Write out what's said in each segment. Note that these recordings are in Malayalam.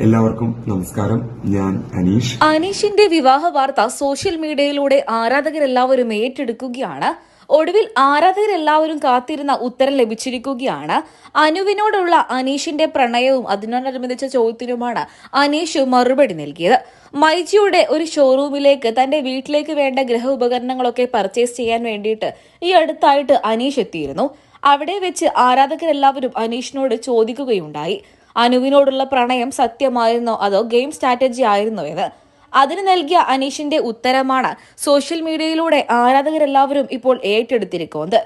എല്ലാവർക്കും നമസ്കാരം. ഞാൻ അനീഷ്. അനീഷിന്റെ വിവാഹ വാർത്ത സോഷ്യൽ മീഡിയയിലൂടെ ആരാധകരെല്ലാവരും ഏറ്റെടുക്കുകയാണ്. ഒടുവിൽ ആരാധകരെല്ലാവരും കാത്തിരുന്ന ഉത്തരം ലഭിച്ചിരിക്കുകയാണ്. അനുവിനോടുള്ള അനീഷിന്റെ പ്രണയവും അതിനോടനുബന്ധിച്ച ചോദ്യത്തിനുമാണ് അനീഷ് മറുപടി നൽകിയത്. മൈജിയുടെ ഒരു ഷോറൂമിലേക്ക് തന്റെ വീട്ടിലേക്ക് വേണ്ട ഗൃഹ ഉപകരണങ്ങളൊക്കെ പർച്ചേസ് ചെയ്യാൻ വേണ്ടിയിട്ട് ഈ അടുത്തായിട്ട് അനീഷ് എത്തിയിരുന്നു. അവിടെ വെച്ച് ആരാധകരെല്ലാവരും അനീഷിനോട് ചോദിക്കുകയുണ്ടായി. അനുവിനോടുള്ള പ്രണയം സത്യമായിരുന്നോ? അതോ ഗെയിം സ്ട്രാറ്റജി ആയിരുന്നോ എന്ന്? അതിന് നൽകിയ അനീഷിന്റെ ഉത്തരമാണ് സോഷ്യൽ മീഡിയയിലൂടെ ആരാധകരെല്ലാവരും ഇപ്പോൾ ഏറ്റെടുത്തിരിക്കുന്നത്.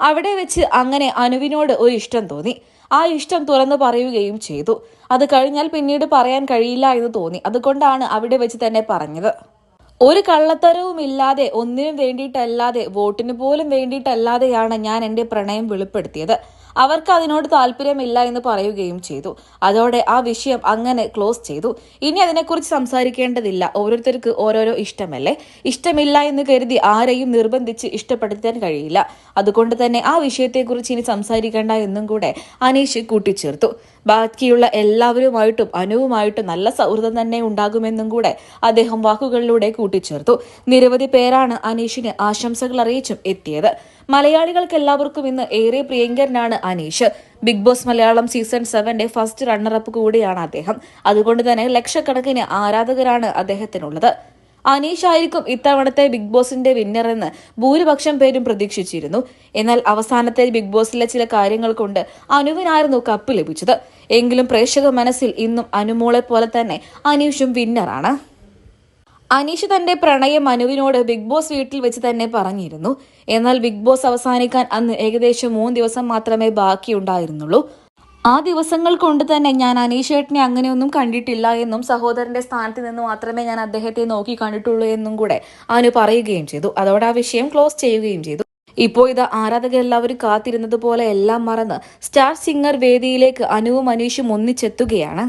അവിടെ വെച്ച് അങ്ങനെ അനുവിനോട് ഒരു ഇഷ്ടം തോന്നി. ആ ഇഷ്ടം തുറന്നു പറയുകയും ചെയ്തു. അത് കഴിഞ്ഞാൽ പിന്നീട് പറയാൻ കഴിയില്ല എന്ന് തോന്നി. അതുകൊണ്ടാണ് അവിടെ വെച്ച് തന്നെ പറഞ്ഞത്. ഒരു കള്ളത്തരവും ഇല്ലാതെ ഒന്നിനും വേണ്ടിയിട്ടല്ലാതെ വോട്ടിന് പോലും വേണ്ടിയിട്ടല്ലാതെയാണ് ഞാൻ എന്റെ പ്രണയം വെളിപ്പെടുത്തിയത്. അവർക്ക് അതിനോട് താല്പര്യമില്ല എന്ന് പറയുകയും ചെയ്തു. അതോടെ ആ വിഷയം അങ്ങനെ ക്ലോസ് ചെയ്തു. ഇനി അതിനെക്കുറിച്ച് സംസാരിക്കേണ്ടതില്ല. ഓരോരുത്തർക്ക് ഓരോരോ ഇഷ്ടമല്ലേ? ഇഷ്ടമില്ല എന്ന് കരുതി ആരെയും നിർബന്ധിച്ച് ഇഷ്ടപ്പെടുത്താൻ കഴിയില്ല. അതുകൊണ്ട് തന്നെ ആ വിഷയത്തെക്കുറിച്ച് ഇനി സംസാരിക്കേണ്ട എന്നും കൂടെ അനീഷ് കൂട്ടിച്ചേർത്തു. ബാക്കിയുള്ള എല്ലാവരുമായിട്ടും അനുവുമായിട്ടും നല്ല സൗഹൃദം തന്നെ ഉണ്ടാകുമെന്നും കൂടെ അദ്ദേഹം വാക്കുകളിലൂടെ കൂട്ടിച്ചേർത്തു. നിരവധി പേരാണ് അനീഷിന് ആശംസകൾ അറിയിച്ചും എത്തിയത്. മലയാളികൾക്ക് എല്ലാവർക്കും ഇന്ന് ഏറെ പ്രിയങ്കരനാണ് Aneesh. Big Boss Malayalam season സെവന്റെ first runner up കൂടിയാണ് അദ്ദേഹം. അതുകൊണ്ട് തന്നെ ലക്ഷക്കണക്കിന് ആരാധകരാണ് അദ്ദേഹത്തിനുള്ളത്. അനീഷ് ആയിരിക്കും ഇത്തവണത്തെ ബിഗ് ബോസിന്റെ വിന്നർ എന്ന് ഭൂരിപക്ഷം പേരും പ്രതീക്ഷിച്ചിരുന്നു. എന്നാൽ അവസാനത്തെ ബിഗ് ബോസിലെ ചില കാര്യങ്ങൾ കൊണ്ട് അനുവിനായിരുന്നു കപ്പ് ലഭിച്ചത്. എങ്കിലും പ്രേക്ഷക മനസ്സിൽ ഇന്നും അനുമോളെ പോലെ തന്നെ അനീഷും വിന്നറാണ് അനീഷ് തന്റെ പ്രണയം മനുവിനോട് ബിഗ് ബോസ് വീട്ടിൽ വെച്ച് തന്നെ പറഞ്ഞിരുന്നു. എന്നാൽ ബിഗ് ബോസ് അവസാനിക്കാൻ അന്ന് ഏകദേശം മൂന്ന് ദിവസം മാത്രമേ ബാക്കിയുണ്ടായിരുന്നുള്ളൂ. ആ ദിവസങ്ങൾ കൊണ്ട് തന്നെ ഞാൻ അനീഷേട്ടനെ അങ്ങനെയൊന്നും കണ്ടിട്ടില്ല എന്നും സഹോദരന്റെ സ്ഥാനത്ത് നിന്ന് മാത്രമേ ഞാൻ അദ്ദേഹത്തെ നോക്കി കണ്ടിട്ടുള്ളൂ എന്നും കൂടെ അനു പറയുകയും ചെയ്തു. അതോടെ ആ വിഷയം ക്ലോസ് ചെയ്യുകയും ചെയ്തു. ഇപ്പോൾ ഇത് ആരാധകർ എല്ലാവരും കാത്തിരുന്നത് പോലെ എല്ലാം മറന്ന് സ്റ്റാർ സിംഗർ വേദിയിലേക്ക് അനുവും അനീഷും ഒന്നിച്ചെത്തുകയാണ്.